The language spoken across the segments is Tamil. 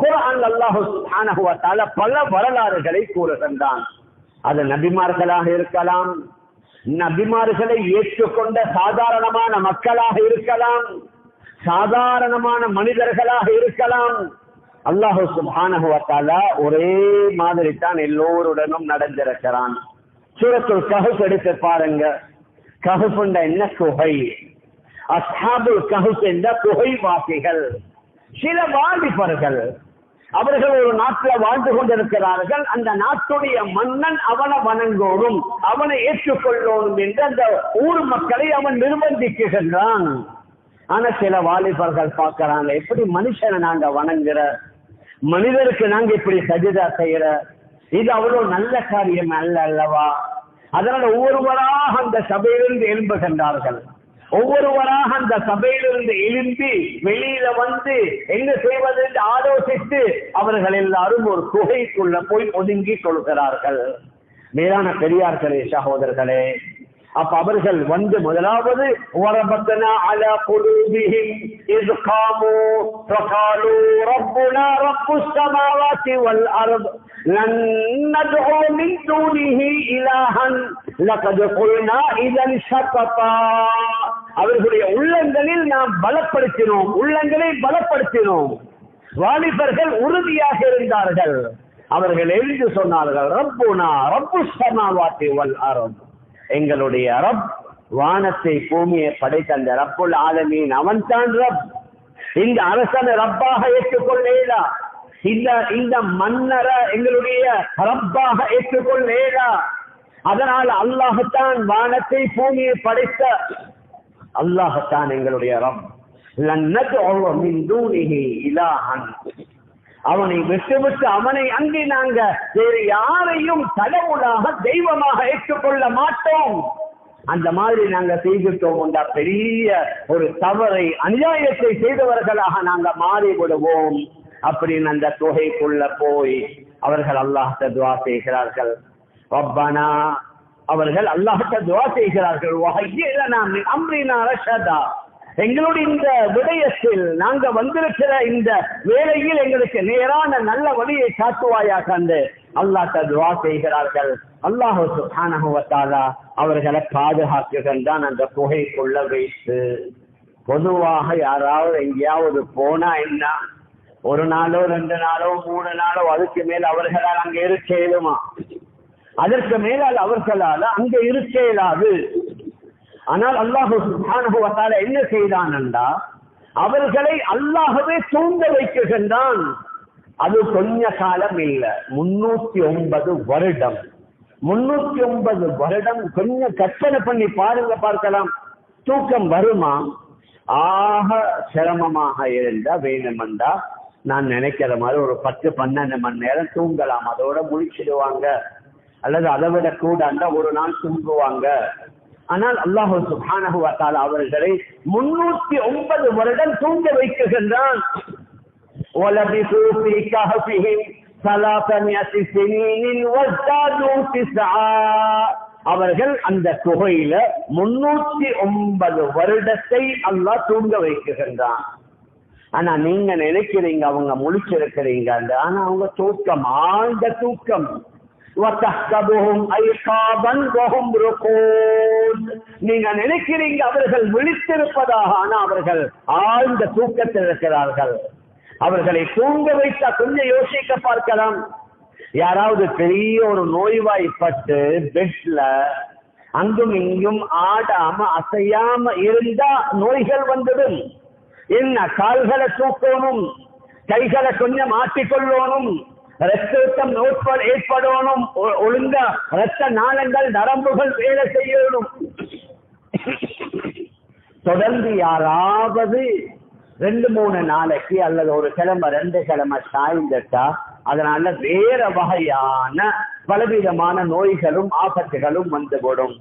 குரான் அல்லாஹு சுப்ஹானஹு பல வரலாறுகளை கூறுகின்றான் அது நபிமார்களாக இருக்கலாம் நபிமார்களை ஏற்றுக்கொண்ட சாதாரணமான மக்களாக இருக்கலாம் சாதாரணமான மனிதர்களாக இருக்கலாம். அல்லாஹு சுப்ஹானஹு ஒரே மாதிரி தான் எல்லோருடனும் நடந்திருக்கிறான். சூரத்துள் கஹஃப் எடுத்து பாருங்க. கஹஃப்ன்ற என்ன குகை? அஸ்ஹாபுல் கஹஃப் என்ற குகை வாசிகள் சில வாலிபர்கள் அவர்கள் ஒரு நாட்டில் வாழ்ந்து கொண்டிருக்கிறார்கள். அந்த நாட்டுடைய மன்னன் அவனை வணங்கோடும் அவனை ஏற்றுக்கொள்ளோடும் என்று அந்த ஊர் மக்களை அவன் நிர்பந்திக்குகின்றான். ஆனா சில வாலிபர்கள் பார்க்கறாங்க எப்படி மனுஷனை நாங்க வணங்குற? மனிதருக்கு நாங்க இப்படி சஜிதா செய்யற? இது அவ்வளவு நல்ல காரியம் அல்ல அல்லவா? அதனால ஒவ்வொருவராக அந்த சபையிலிருந்து எழும்புகின்றார்கள். ஒவ்வொருவராக அந்த சபையிலிருந்து எழும்பி வெளியில வந்து என்ன செய்வது என்று ஆலோசித்து அவர்கள் எல்லாரும் ஒரு குகைக்குள்ள போய் ஒதுங்கி கொள்கிறார்கள் மேலான பெரியார்களே சகோதரர்களே அப்ப அவர்கள் வந்து முதலாவது وربطنا على قلوبهم إذ قاموا فقالوا ربنا رب السماوات والأرض لن ندعو من دونه إلها لقد قلنا إذا شططا அவர்களுடைய உள்ளங்களில் நாம் பலப்படுத்தினோம். உள்ளங்களை பலப்படுத்தினோம். வாலிபர்கள் உறுதியாக இருந்தார்கள். அவர்கள் எழுந்து சொன்னார்கள் ரப்புனா ரப்பு சமாவாத்தி வல் அரம் எங்களுடைய ரப் வானத்தை பூமியை படைத்த அந்த ரப்புல் ஆலமீன் அவன் தான் ரப். இந்த அரசனை ரப்பாக ஏற்றுக்கொள்ளேடா. இந்த இந்த மன்னரை எங்களுடைய ரப்பாக ஏற்றுக்கொள்ளேடா. அதனால் அல்லாஹத்தான் வானத்தை பூமியை படைத்த அல்லாஹத்தான் எங்களுடைய ரம் அவனை விட்டு விட்டு அவனை அங்கே நாங்க வேறு யாரையும் கடவுளாக தெய்வமாக ஏற்றுக்கொள்ள மாட்டோம். அந்த மாதிரி நாங்க செய்துட்டோம். என்ற பெரிய ஒரு தவறை அநியாயத்தை செய்தவர்களாக நாங்க மாறி விடுவோம் அப்படின்னு அந்த தொகைக்குள்ள போய் அவர்கள் அல்லாஹ் துவா செய்கிறார்கள். ரப்பனா அவர்கள் அல்லாஹிட்ட துவா செய்கிறார்கள். அம்ரினா எங்களுடைய இந்த விடயத்தில் நாங்க வந்திருக்கிற இந்த வேலையில் எங்களுக்கு நேரான நல்ல வழியை காட்டுவாயாக அந்த அல்லாஹ் துவா செய்கிறார்கள். அல்லாஹு சுப்ஹானஹு வ தஆலா அவர்களை பாதுகாக்குகின்றான் அந்த குகைக்குள்ள வைத்து. பொதுவாக யாராவது எங்கேயாவது போனா என்ன? ஒரு நாளோ ரெண்டு நாளோ மூணு நாளோ அதுக்கு மேல் அவர்களால் அங்க இருக்க இயலுமா? அதற்கு மேலால் அவர்களால் அங்க இருக்க இயலாது ஆனால் அல்லாஹு சுல்தானுபவத்தால என்ன செய்தான் என்றா அவர்களை அல்லாஹவே தூங்க வைக்குகின்றான் அது கொஞ்ச காலம் இல்ல முன்னூத்தி ஒன்பது வருடம். முன்னூத்தி ஒன்பது வருடம் கொஞ்சம் கற்பனை பண்ணி பாருங்க பார்க்கலாம். தூக்கம் வருமா? ஆக சிரமமாக இருந்தா வேணுமெண்டா நான் நினைக்கிற மாதிரி ஒரு பத்து பன்னெண்டு மணி நேரம் தூங்கலாம். அதோட முடிச்சிடுவாங்க. அல்லது அதை விட கூட ஒரு நாள் தூங்குவாங்க. ஆனால் அல்லாஹு சுஹானஹு அவர்களை முன்னூத்தி ஒன்பது வருடம் தூங்க வைக்குகின்றான். அவர்கள் அந்த குகையில முன்னூத்தி ஒன்பது வருடத்தை அல்லாஹ் தூங்க வைக்குகின்றான். ஆனா நீங்க நினைக்கிறீங்க அவங்க முழிச்சிருக்கிறீங்க ஆனா அவங்க தூக்கம் ஆழ்ந்த தூக்கம். நீங்க நினைக்கிறீங்க அவர்கள் விழித்திருப்பதாக ஆனா அவர்கள் ஆழ்ந்த தூக்கத்தில் இருக்கிறார்கள். அவர்களை தூங்க வைத்தா கொஞ்சம் யோசிக்க பார்க்கலாம். யாராவது பெரிய ஒரு நோய்வாய்ப்பட்டு பெட்ல அங்கும் இங்கும் ஆடாம அசையாம இருந்தா நோய்கள் வந்துடும் என்ன கால்களை தூக்கணும் கைகளை கொஞ்சம் மாட்டிக்கொள்ளணும் ரத்தோட்டம் நோட்பட ஏற்படணும். ஒ- ஒழுங்கா ரத்த நாளங்கள் நரம்புகள் வேலை செய்யணும். தொடர்ந்து யாராவது ரெண்டு மூணு நாளைக்கு அல்லது ஒரு கிழமை ரெண்டு கிழமை சாய்ந்துட்டா அதனால வேற வகையான பலவிதமான நோய்களும் ஆபத்துகளும் வந்துவிடும்.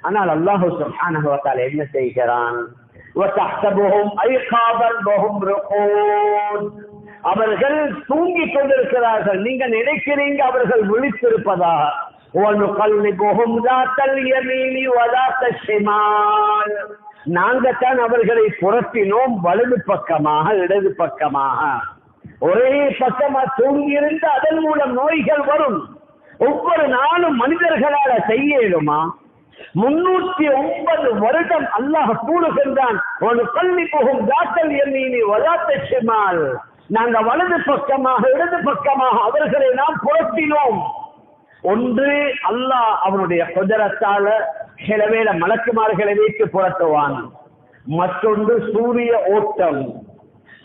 ஆனால் அல்லாஹு சுப்ஹானஹு என்ன செய்கிறான்? அவர்கள் தூங்கிக் கொண்டிருக்கிறார்கள். நீங்க நினைக்கிறீங்க அவர்கள் விழித்திருப்பதா நாங்கத்தான் அவர்களை புறத்தினோம் வலது பக்கமாக இடது பக்கமாக. ஒரே பக்கமா தூங்கியிருந்து அதன் மூலம் நோய்கள் வரும். ஒவ்வொரு நாளும் மனிதர்களால செய்ய இயலுமா? முன்னூத்தி ஒன்பது வருடம் அல்லாஹ் கூறுகின்றான் ஒரு பள்ளி போகும் தாக்கல் எண்ணி வராத்தமால் நாங்க வலது பக்கமாக இடது பக்கமாக அவர்களை நாம் புரட்டினோம். ஒன்று அல்லாஹ் அவனுடைய குதிரத்தால சில மலக்குமார்களை வைத்து புரட்டுவான். மற்றொன்று சூரிய ஓட்டம்.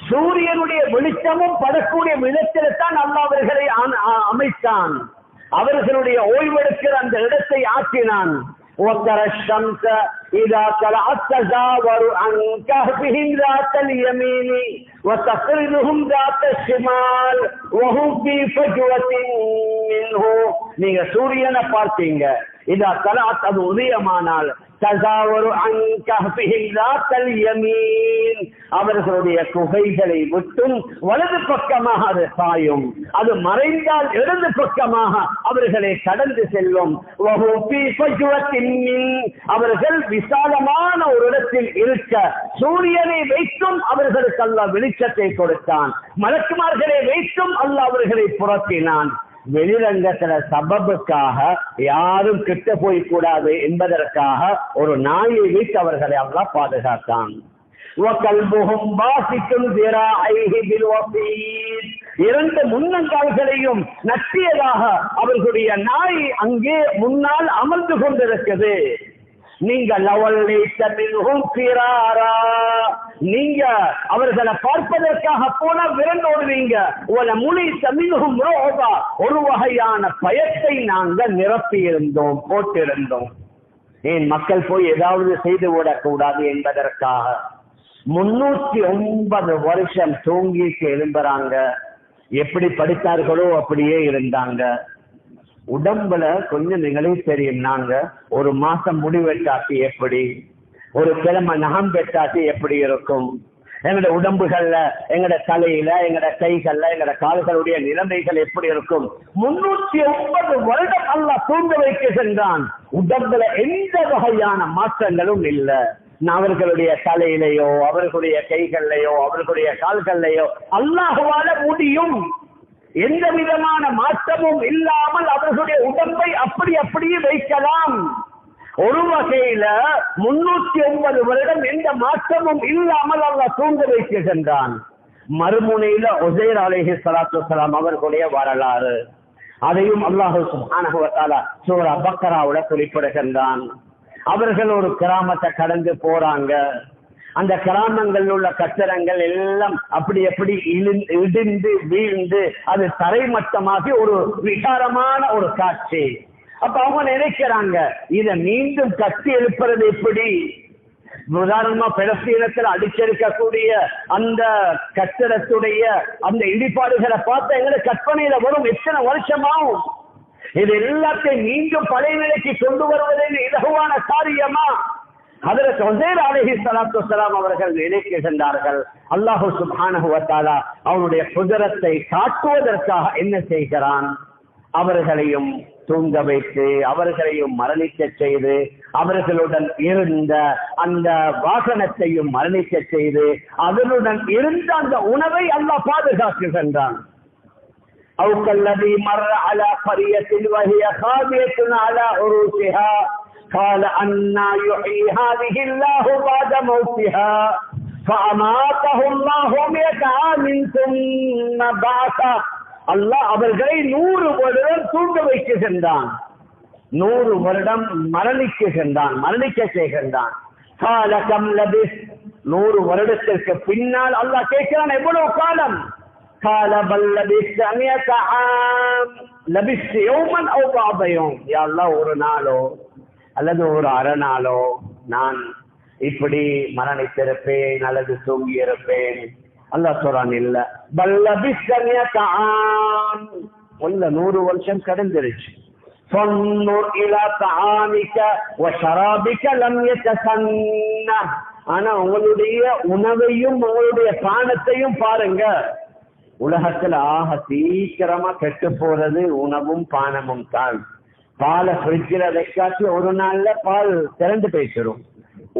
சூரியனுடைய வெளிச்சமும் படக்கூடிய விதத்தில்தான் அல்லாஹ் அவர்களை அமைத்தான். அவர்களுடைய ஓய்வெடுக்கிற அந்த இடத்தை ஆக்கினான். وترى الشمس إذا طلعت تزاور عن كهفهم ذات اليمين وتقرضهم ذات الشمال وهم في فجوة منه நீங்க சூரியனை பார்த்தீங்க இதா தலாத் அது உதயமானால் தசாவரு அங்கஹ்பிஹில்லாத்தல் அவர்களுடைய குகைகளை விட்டும் வலது பக்கமாக அது சாயும் அது மறைந்தால் இடது பக்கமாக அவர்களை கடந்து செல்லும். அவர்கள் விசாலமான ஒரு இடத்தில் இருக்க. சூரியனை வைத்தும் அவர்களுக்கு அல்ல வெளிச்சத்தை கொடுத்தான். மலக்குமார்களை வைத்தும் அல்ல அவர்களை புரட்டினான் வெளிரங்கத்துல சபபுக்காக யாரும் கிட்ட போய் கூடாது என்பதற்காக ஒரு நாயை வைத்து அவர்களை எல்லாம் பாதுகாத்தான். வாசிக்கும் இரண்டு முன்னங்கால்களையும் நட்டியதாக அவர்களுடைய நாய் அங்கே முன்னால் அமர்ந்து கொண்டிருக்கிறது. நீங்க லவல்லை தமிழ்கும் பிராரா. நீங்க அவர்களை பார்ப்பதற்காக போனா விரண்டோடுவீங்க ஒரு முனி தமிழ்கும் ரோகா ஒரு வகையான பயத்தை நாங்கள் நிரப்பி இருந்தோம் போட்டிருந்தோம். ஏன் மக்கள் போய் ஏதாவது செய்து விடக்கூடாது என்பதற்காக. முன்னூத்தி ஒன்பது வருஷம் தூங்கிட்டு எழும்புறாங்க. எப்படி படித்தார்களோ அப்படியே இருந்தாங்க. உடம்புல கொஞ்சம் நிகழ்வு தெரியும் நாங்க ஒரு மாசம் முடிவெட்டாட்டி எப்படி? ஒரு கிழமை நகம் வெட்டாட்டி எப்படி இருக்கும்? எங்கட உடம்புகள்ல எங்கட தலையில எங்கட கைகள்ல எங்கட கால்களுடைய நிலைமைகள் எப்படி இருக்கும்? முன்னூத்தி ஒன்பது வருடம் அல்ல தூங்க வைக்கின்றான் உடம்புல எந்த வகையான மாற்றங்களும் இல்லை. அவர்களுடைய தலையிலையோ அவர்களுடைய கைகள்லையோ அவர்களுடைய கால்கள்லையோ அல்லாஹுவால முடியும். எந்த விதமான மாற்றமும் இல்லாமல் அவர்களுடைய உடம்பை அப்படி அப்படியே வைக்கலாம். ஒரு வகையில முன்னூத்தி ஒன்பது வருடம் எந்த மாற்றமும் இல்லாமல் அவர் தூங்க வைக்கின்றான் மறுமுனையில ஒசேர் அலேஹி சலாத்து வலாம் அவர்களுடைய வரலாறு. அதையும் அல்லாஹு சுப்ஹானஹு சூரா பக்கராவுல குறிப்பிடுகின்றான். அவர்கள் ஒரு கிராமத்தை கடந்து போறாங்க. அந்த கிராமங்களில் உள்ள கட்டடங்கள் எல்லாம் அப்படி அப்படி இடிந்து வீழ்ந்து அது தரைமட்டமாகி ஒரு விகாரமான ஒரு காட்சி. அப்ப அவங்க நினைக்கிறாங்க இதை மீண்டும் கட்டி எழுப்புறது எப்படி? உதாரணமா பெலஸ்தீனத்தில் அடிச்சிருக்கக்கூடிய அந்த கட்டடத்துடைய அந்த இடிபாடுகளை பார்த்த எங்களுக்கு கற்பனையில வரும் எத்தனை வருஷமாகும்? இது எல்லாத்தையும் மீண்டும் பழைய நிலைக்கு கொண்டு வருவது இலகுவான காரியமா? ஹதரத் ஹுசேன் அலஹி சலாத்து வலாம் அவர்கள் நினைக்க சென்றார்கள். அல்லாஹு சுபானகுவத்தாலா அவனுடைய குதிரத்தை காட்டுவதற்காக என்ன செய்கிறான்? அவர்களையும் தூங்க வைத்து அவர்களையும் மரணிக்க செய்து அவர்களுடன் இருந்த அந்த வாசனத்தையும் மரணிக்க செய்து அதனுடன் இருந்த அந்த உணவை அல்லா சென்றான். அவுக்கல்லதி மர அலா பரியத்தில் வகிய காவியத்தின் அலா ஒரு قال أنا يحيي هذه الله بعد موتها فأماته الله مئة عام ثم بعثه அல்லாஹ் அவர்களை நூறு வருடம் தூங்க வைக்குகின்றான் நூறு வருடம் மரணிக்குகின்றான் மரணிக்க செய்கின்றான் கால கம் லபிஸ் நூறு வருடத்திற்கு பின்னால் அல்லாஹ் கேட்கிறான் எவ்வளவு காலம் قال بل لبثت مئة عام لبثت يوما او بعض يوم يا الله ஒரு நாளோ அல்லது ஒரு அரை நாளோ நான் இப்படி மரணித்திருப்பேன் அல்லது தூங்கி இருப்பேன் அல்லாஹ் சொல்றான் இல்ல பல் லபிஸ்த மியத ஆம் உள்ள நூறு வருஷம் கடந்துருச்சு فانظر الى طعامك وشرابك لم يتسنه ஆனா உங்களுடைய உணவையும் உங்களுடைய பானத்தையும் பாருங்க உலகத்துல ஆக சீக்கிரமா கெட்டு போறது உணவும் பானமும் தான் பாலை ஃப்ரிட்ஜில் வைக்காட்டி ஒரு நாள்ல பால் திறந்து போய்ச்சிடும்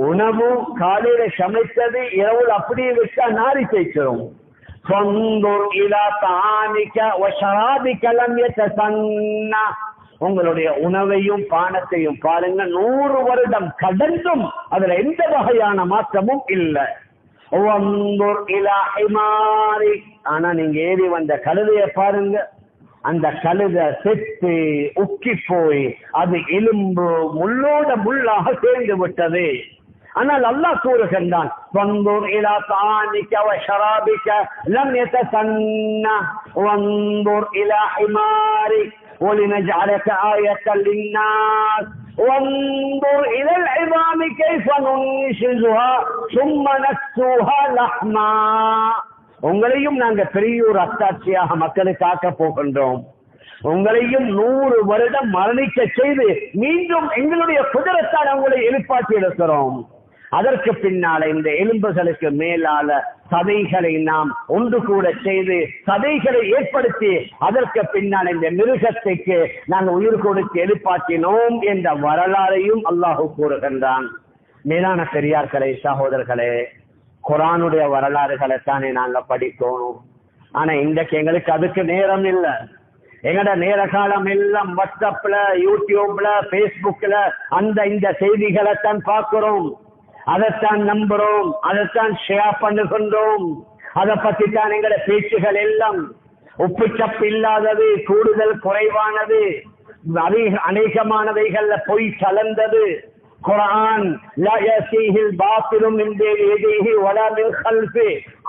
உணவும் காலையில சமைத்தது இரவுல அப்படியே வச்சா நாரி போய்ச்சிடும் உங்களுடைய உணவையும் பானத்தையும் பாருங்க நூறு வருடம் கடந்தும் அதுல எந்த வகையான மாற்றமும் இல்லை. ஆனா நீங்க ஏறி வந்த கழுதைய பாருங்க அந்த கழுத செத்து உக்கி போய் அது எலும்பு முள்ளோட முள்ளாக சேர்ந்து விட்டது ஆனால் அல்லாஹ் கூறுகின்றான் வந்தூர் இலா தானிக்க வ ஷராபிக்க லம் யதசன்ன வந்தூர் இலா ஹிமாரிக் ولنجعلك آية للناس وانظر إلى العظام كيف ننشزها ثم نكسوها لحما உங்களையும் நாங்க பெரியோர் அத்தாட்சியாக மக்களை ஆக்க போகின்றோம். உங்களையும் நூறு வருடம் மரணிக்க செய்து மீண்டும் எங்களுடைய குதிரத்தால் உங்களை எழுப்பாற்றி எடுக்கிறோம். அதற்கு பின்னால இந்த எலும்புகளுக்கு மேலால சதைகளை நாம் ஒன்று கூட செய்து சதைகளை ஏற்படுத்தி அதற்கு பின்னால் இந்த மிருகத்துக்கு நாங்கள் உயிர் கொடுத்து எழுப்பாற்றினோம் என்ற வரலாறையும் அல்லாஹு கூறுகின்றான். மேலான பெரியார்களே சகோதரர்களே குரானுடைய வரலாறுகளை தானே நாங்க படிக்கணும் ஆனா இன்றைக்கு எங்களுக்கு அதுக்கு நேரம் இல்லை. எங்கட நேர காலம் எல்லாம் வாட்ஸ்அப்ல யூடியூப்ல பேஸ்புக்ல அந்த இந்த செய்திகளை தான் பார்க்கிறோம். அதைத்தான் நம்புறோம். அதைத்தான் ஷேர் பண்ணுகின்றோம். அதை பத்தி தான் எங்கட பேச்சுகள் எல்லாம் உப்புச்சப்பு இல்லாதது கூடுதல் குறைவானது அதிக அநேகமானவைகள்ல பொய் கலந்தது. குரான் லா பாத்திலும்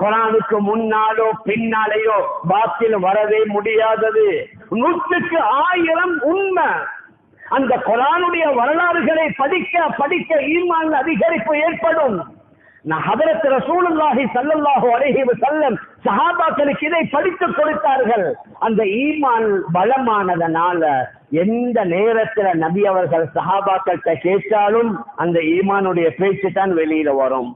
குரானுக்கு முன்னாலோ பின்னாலேயோ பாத்தில் வரவே முடியாதது. நூற்றுக்கு ஆயிரம் உண்மை. அந்த குரானுடைய வரலாறுகளை படிக்க படிக்க ஈமான் அதிகரிப்பு ஏற்படும். நான் ஹதரத் ரசூலுல்லாஹி சல்லல்லாஹு அலைஹி வஸல்லம் சஹாபாக்களுக்கு இதை படித்து கொடுத்தார்கள். அந்த ஈமான் பலமானதனால எந்த நேரத்துல நபி அவர்கள் சஹாபாக்கள்கிட்ட கேட்டாலும் அந்த ஈமானுடைய பேச்சு தான் வெளியில வரும்.